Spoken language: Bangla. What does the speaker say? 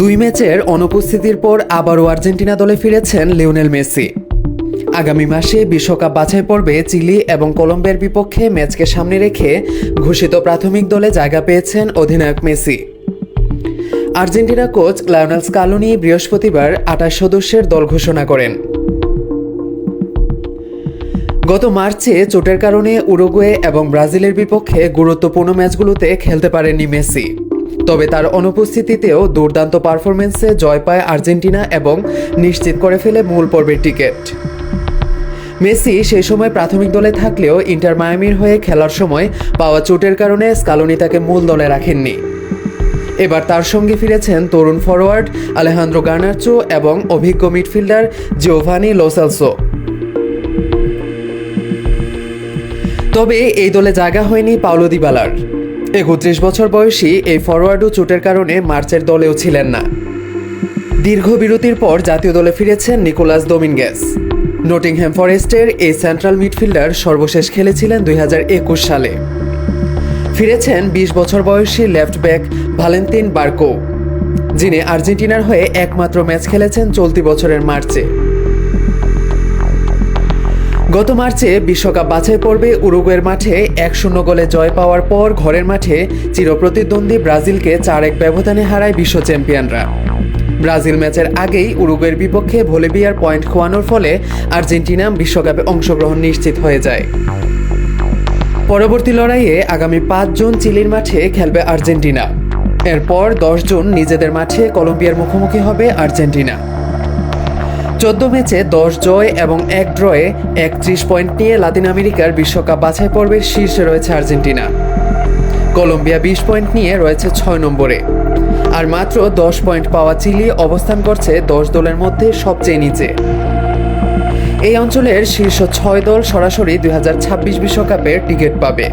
দুই ম্যাচের অনুপস্থিতির পর আবারও আর্জেন্টিনা দলে ফিরেছেন লিওনেল মেসি। আগামী মাসে বিশ্বকাপ বাছাই পর্বে চিলি এবং কলম্বিয়ার বিপক্ষে ম্যাচকে সামনে রেখে ঘোষিত প্রাথমিক দলে জায়গা পেয়েছেন অধিনায়ক Messi. Argentina coach Lionel Scaloni বৃহস্পতিবার আঠাশ সদস্যের দল ঘোষণা করেন। গত মার্চে চোটের কারণে উরুগুয়ে এবং ব্রাজিলের বিপক্ষে গুরুত্বপূর্ণ ম্যাচগুলোতে খেলতে পারেননি মেসি। তবে তার অনুপস্থিতিতেও দুর্দান্ত পারফরমেন্সে জয় পায় আর্জেন্টিনা এবং নিশ্চিত করে ফেলে মূল পর্বের টিকিট। মেসি সেই সময় প্রাথমিক দলে থাকলেও ইন্টার মায়ামির হয়ে খেলার সময় পাওয়া চোটের কারণে স্কালোনি তাকে মূল দলে রাখেননি। এবার তার সঙ্গে ফিরেছেন তরুণ ফরোয়ার্ড আলেহান্দ্রো গার্নাচো এবং অভিজ্ঞ মিডফিল্ডার জিওভানি লোসালসো। তবে এই দলে জায়গা হয়নি পাওলো দিবালার। একত্রিশ বছর বয়সী এই ফরওয়ার্ডও চোটের কারণে মার্চের দলেও ছিলেন না। দীর্ঘ বিরতির পর জাতীয় দলে ফিরেছেন নিকোলাস দোমিনগেস। নটিংহ্যাম ফরেস্টের এই সেন্ট্রাল মিডফিল্ডার সর্বশেষ খেলেছিলেন দুই হাজার একুশ সালে। ফিরেছেন বিশ বছর বয়সী লেফট ব্যাক ভালেন্তিন বার্কো, যিনি আর্জেন্টিনার হয়ে একমাত্র ম্যাচ খেলেছেন চলতি বছরের মার্চে। গত মার্চে বিশ্বকাপ বাছাই পর্বে উরুগুয়ের মাঠে এক শূন্য গোলে জয় পাওয়ার পর ঘরের মাঠে চিরপ্রতিদ্বন্দ্বী ব্রাজিলকে চার এক ব্যবধানে হারায় বিশ্ব চ্যাম্পিয়নরা। ব্রাজিল ম্যাচের আগেই উরুগুয়ের বিপক্ষে ভলিভিয়ার পয়েন্ট খোয়ানোর ফলে আর্জেন্টিনা বিশ্বকাপে অংশগ্রহণ নিশ্চিত হয়ে যায়। পরবর্তী লড়াইয়ে আগামী পাঁচ জুন চিলির মাঠে খেলবে আর্জেন্টিনা। এরপর দশ জুন নিজেদের মাঠে কলম্বিয়ার মুখোমুখি হবে আর্জেন্টিনা। চোদ্দ ম্যাচে দশ জয় এবং এক ড্রয়ে একত্রিশ পয়েন্ট নিয়ে লাতিন আমেরিকার বিশ্বকাপ বাছাই পর্বের শীর্ষে রয়েছে আর্জেন্টিনা। কলম্বিয়া বিশ পয়েন্ট নিয়ে রয়েছে ছয় নম্বরে। আর মাত্র দশ পয়েন্ট পাওয়া চিলি অবস্থান করছে দশ দলের মধ্যে সবচেয়ে নিচে। এই অঞ্চলের শীর্ষ ছয় দল সরাসরি দুই বিশ্বকাপের টিকিট পাবে।